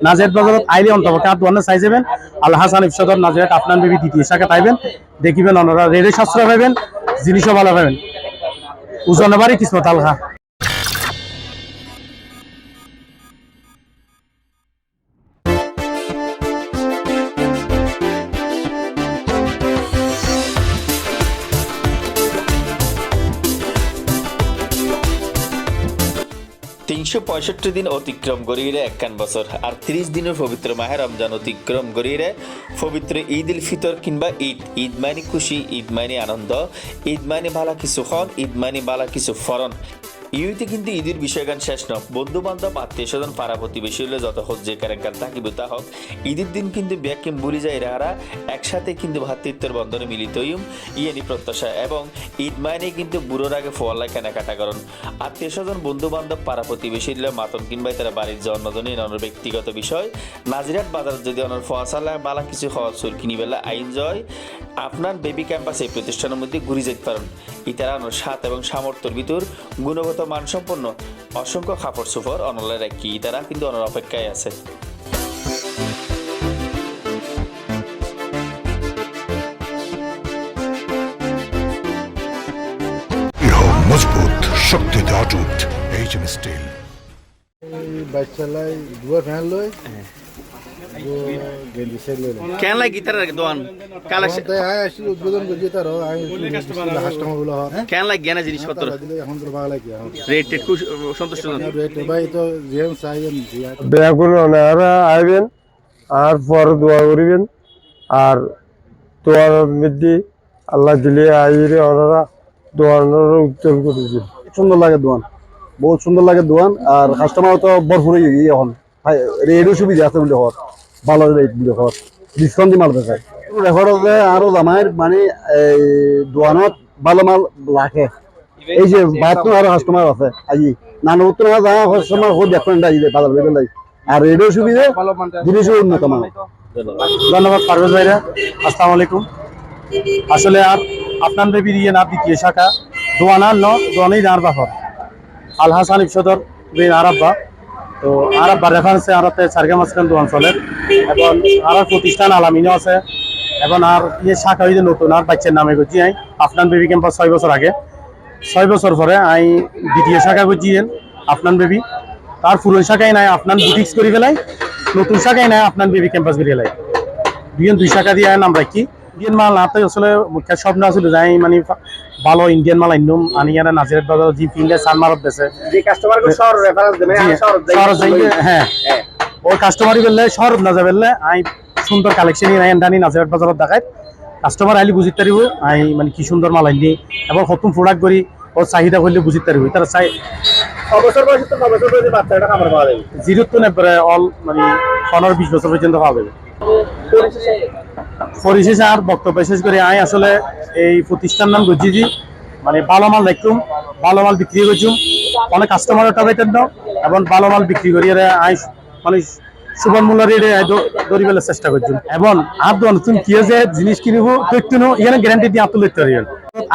নাজিরাত বাজারত আইলে অন্তপক্ষে কাপ দোয়ানে চাই যাবেন আল্লাহ হাসান ইফসাদত নাজিরাত আপনার বেবি দ্বিতীয় শাখা পাইবেন। দেখিবেন অনরা রেড়ে সাশ্রয় পাবেন জিনিসও ভালো পাবেন উজনবাড়ি বাড়ি কিসমত আলহা? তিনশো পঁয়ষট্টি দিন অতিক্রম করিয়ে একান বছর, আর ত্রিশ দিনের পবিত্র মাহে রমজান অতিক্রম করিয়ে পবিত্র ঈদ উল ফিতর কিংবা ঈদ ঈদ মানে খুশি, ঈদ মানে আনন্দ, ঈদ মানে ভালা কিছু হন ঈদ মানে ভালা কিছু ফরন। ইউতে কিন্তু ঈদের বিষয়গান শেষ ন বন্ধু বান্ধব আত্মীয় স্বজন পাড়া প্রতিবেশী হলে যত হোক যে কারেন্টার থাকিব তা হোক, ঈদের দিন কিন্তু ব্যাগকে ভুলে যায় এরাহারা একসাথে কিন্তু ভাতৃত্বের বন্ধনে মিলিত হইম ইয়েনি প্রত্যাশা। এবং ঈদ মাইনে কিন্তু বুড়োর আগে ফোয়াল্লা কেনাকাটা করুন। আত্মীয় স্বজন বন্ধু বান্ধব পাড়া প্রতিবেশী হলে মাতন কিনবাই তারা বাড়ির জন্মদিনে অন্য ব্যক্তিগত বিষয়। নাজিরাত বাজার যদি অনার ফসালা বালা কিছু খাওয়া চুল কিনি বেলা আইন জয় আপনার বেবি ক্যাম্পাস এই প্রতিষ্ঠানের মধ্যে ঘুরে যেতে পারেন। ইতারা অনর সাত এবং সামর্থ্যের ভিতর গুণগত মানসম্পন্ন। অসংখ্য খাপড় সুফর অনলের কি তারা কিন্তু অনর অপেক্ষায় আছে। মজবুত শক্তিতে অটুট এইচ এম স্টিল বাইক চালাই দুয়া ফ্যান সাইড লই কেন লাগে গিটার কালেকশন আসি উদ্বোধন করছি তার হয়? কেন লাগে জ্ঞানা জিনিসপত্র? এখন তো রেট টেট খুব সন্তুষ্ট রেট ভাই তো যেন চাইবেন বেগুন ওনারা আইবেন আর পর দোয়া করিবেন আর দোয়ার মধ্যে আল্লাহ দিলে আইরে ওনারা দোয়ানোর উত্তর করেছেন সুন্দর লাগে দোয়ান বহুত সুন্দর লাগে দোয়ান আর কাস্টমার তো ভরপুর হয়ে এখন সুবিধা আছে বলে হর ভালো রেট বলে ডিসকাউন্ট মাল রেকর্ড আছে আরও মানে এই দোয়ানত ভালো মাল রাখে। এই যে বাহাত্তর আরও কাস্টমার আছে। আজি কাস্টমার বেবেল লাই আর সুবিধা, জিনিসও উন্নত মান ধন্যবাদ, পারভেজ ভাইরা। আসসালামু আলাইকুম। আসলে আপনার বেবি না, দ্বিতীয় শাখা। দোয়ানার ন, দোয়ানেই আর বাফর আল ইফসদর বিন আরাব্বা তো আরাব্বা রেফারেন্সে আরাতে সারগা মাঝখান দোয়ান চলে এবং আর প্রতিষ্ঠান আলামিনও আছে। এবং আর ইয়ে শাখা হইতে নতুন আর বাচ্চার নামে করছি আই আফনান বেবি ক্যাম্পাস ছয় বছর আগে। ছয় বছর পরে আই দ্বিতীয় শাখা করছি আফনান বেবি। তার পুরন শাখায় নাই আফনান বুটিক্স করে ফেলাই। নতুন শাখায় নাই আফনান বেবি ক্যাম্পাস করে ফেলাই। দুজন দুই শাখা দিয়ে নাম রাখি। ইন্ডিয়ান মাল নাতে আসলে মুখ্য স্বপ্ন আসলে যাই মানে ভালো ইন্ডিয়ান মাল আইনুম আনি আর নাজিরাত বাজার জি পিনলে সান মারত দেশে যে কাস্টমার কো শহর রেফারেন্স দেবে শহর যাই। হ্যাঁ। ওই কাস্টমারই বললে শহর না যাবে বললে আই সুন্দর কালেকশন আই আনি নাজিরাত বাজারত দেখাই। কাস্টমার আইলে বুঝিতে পারিব আই মানে কি সুন্দর মাল আইনি এবং নতুন প্রোডাক্ট করি ওর চাহিদা করলে বুঝিতে পারিব। তারা চাই অবসর বয়সে তো অবসর বয়সে বাচ্চাটা খাবার পাওয়া যাবে। জিরো তো নেপরে অল মানে পনেরো বিশ বছর পর্যন্ত পাওয়া যাবে। পরিশেষে আর বক্তব্য শেষ করে। আই আসলে এই প্রতিষ্ঠান নাম গজিজি মানে ভালো মাল দেখুম ভালো মাল বিক্রি করছুম। অনেক কাস্টমার টাকাইতেন এবং ভালো মাল বিক্রি করি। আই মানে সুবল মূল্য রেটে দৌড়ি বেলার চেষ্টা করছুম। এবং আর দোয়ান তুমি কি যে জিনিস কিনিব তৈরি নো এখানে গ্যারান্টি দিয়ে আত্ম লিখতে পারিবেন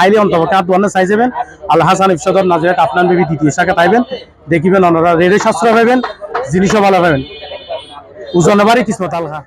আইলে অন্তপক্ষে আর দোয়ানে চাই যাবেন আল্লাহ হাসান ইফসদর নাজিরাত আপনার বেবি দ্বিতীয় শাখা তাইবেন। দেখিবেন অনরা রেটে সাশ্রয় পাবেন জিনিসও ভালো পাবেন ওজনে কিসমত আল্লাহ।